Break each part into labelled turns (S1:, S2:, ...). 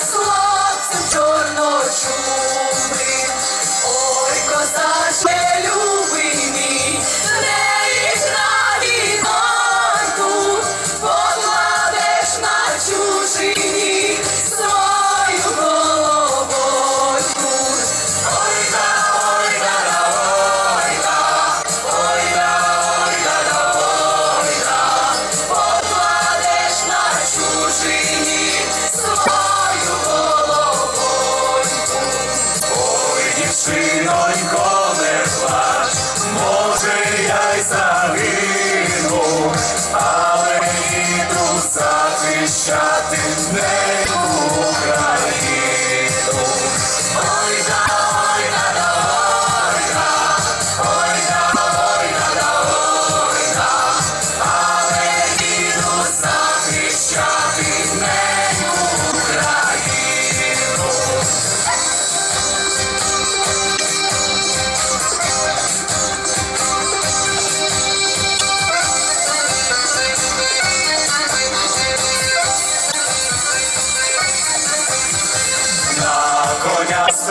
S1: Пішла сонцем чорночу. синонько не
S2: плач, може, я й загину, але іду захищати.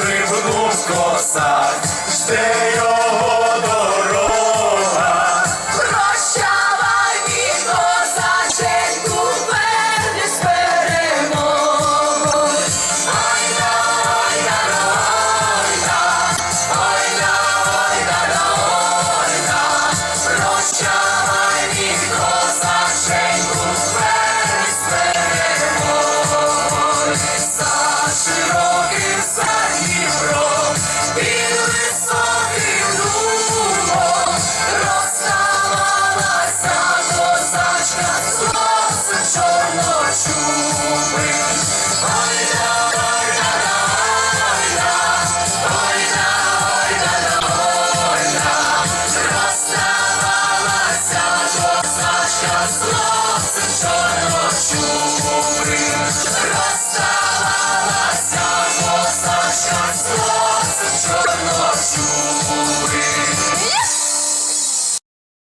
S2: Стрижу двускоса, штеє.